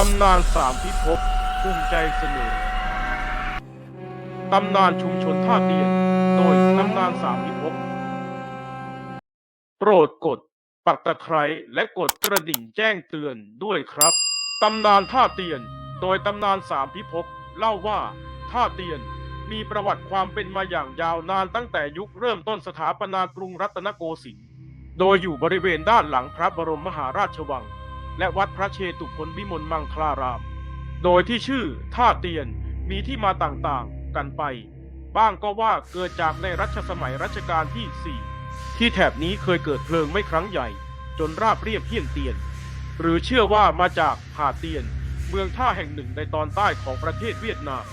ตำนานสามพิภพภูมิใจเสนอตำนานชุมชนท่าเตียน โดยตำนานสามพิภพโปรดกด ปักตะไคร้และกดกระดิ่งแจ้งเตือนด้วยครับ ตำนานท่าเตียน โดยตำนานสามพิภพเล่าว่าท่าเตียนมีประวัติความเป็นมาอย่างยาวนานตั้งแต่ยุคเริ่มต้นสถาปนากรุงรัตนโกสินทร์ โดยอยู่บริเวณด้านหลังพระบรมมหาราชวัง และวัดพระเชตุพนวิมลมังคลาราม โดยที่ชื่อท่าเตียนมีที่มาต่างๆกันไป บ้างก็ว่าเกิดจากในรัชสมัยรัชกาลที่ 4 ที่แถบนี้เคยเกิดเพลิงไม่ครั้งใหญ่ จนราบเรียบเฮี้ยนเตียน หรือเชื่อว่ามาจากหาเตียน เมืองท่าแห่งหนึ่งในตอนใต้ของประเทศเวียดนาม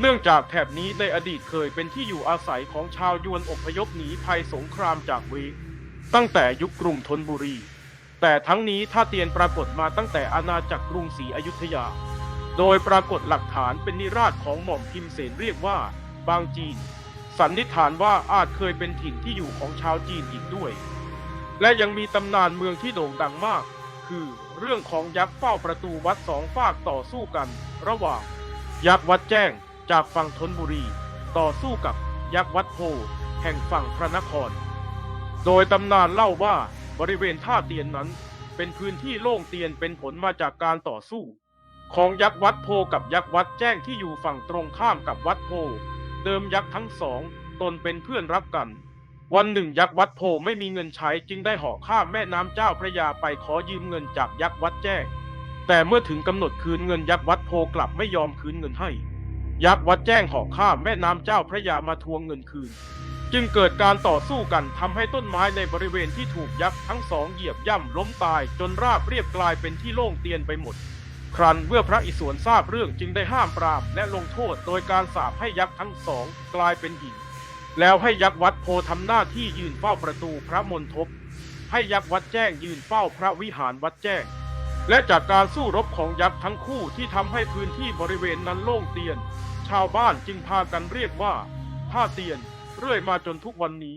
เนื่องจากแถบนี้ในอดีตเคยเป็นที่อยู่อาศัยของชาวยวนอพยพหนีภัยสงครามจากเวกตั้งแต่ยุคกรุงธนบุรี แต่ทั้งนี้ท่าเตียนปรากฏมาตั้งแต่อาณาจักรกรุงศรีอยุธยา โดยปรากฏหลักฐานเป็นนิราศของหม่อมพิมเสนเรียกว่า บางจีน สันนิษฐานว่าอาจเคยเป็นถิ่นที่อยู่ของชาวจีนอีกด้วย และยังมีตำนานเมืองที่โด่งดังมาก คือเรื่องของยักษ์เฝ้าประตูวัดสองฝากต่อสู้กัน ระหว่าง ยักษ์วัดแจ้งจากฝั่งธนบุรี ต่อสู้กับยักษ์วัดโพแห่งฝั่งพระนคร โดยตำนานเล่าว่า บริเวณท่าเตียนนั้น เป็นพื้นที่โล่งเตียนเป็นผลมาจากการต่อสู้ ของยักษ์วัดโพกับยักษ์วัดแจ้งที่อยู่ฝั่งตรงข้ามกับวัดโพ เดิมยักษ์ทั้งสองตนเป็นเพื่อนรักกัน วันหนึ่งยักษ์วัดโพไม่มีเงินใช้จึงได้หาะข้ามแม่น้ำเจ้าพระยาไปขอยืมเงินจากยักษ์วัดแจ้ง แต่เมื่อถึงกำหนดคืนเงินยักษ์วัดโพกลับไม่ยอมคืนเงินให้ ยักษ์วัดแจ้งหาะข้ามแม่น้ำเจ้าพระยามาทวงเงินคืน จึงเกิดการต่อสู้กันทำให้ต้นไม้ในบริเวณที่ถูกยักษ์ทั้งสองเหยียบย่ำล้มตายจนราบเรียบกลายเป็นที่โล่งเตียนไปหมด ครั้นเมื่อพระอิศวรทราบเรื่องจึงได้ห้ามปรามและลงโทษโดยการสาปให้ยักษ์ทั้งสองกลายเป็นหินแล้วให้ยักษ์วัดโพทำหน้าที่ยืนเฝ้าประตูพระมณฑปให้ยักษ์วัดแจ้งยืนเฝ้าพระวิหารวัดแจ้ง และจากการสู้รบของยักษ์ทั้งคู่ที่ทำให้พื้นที่บริเวณนั้นโล่งเตียน ชาวบ้านจึงพากันเรียกว่าท่าเตียน เรื่อยมาจนทุกวันนี้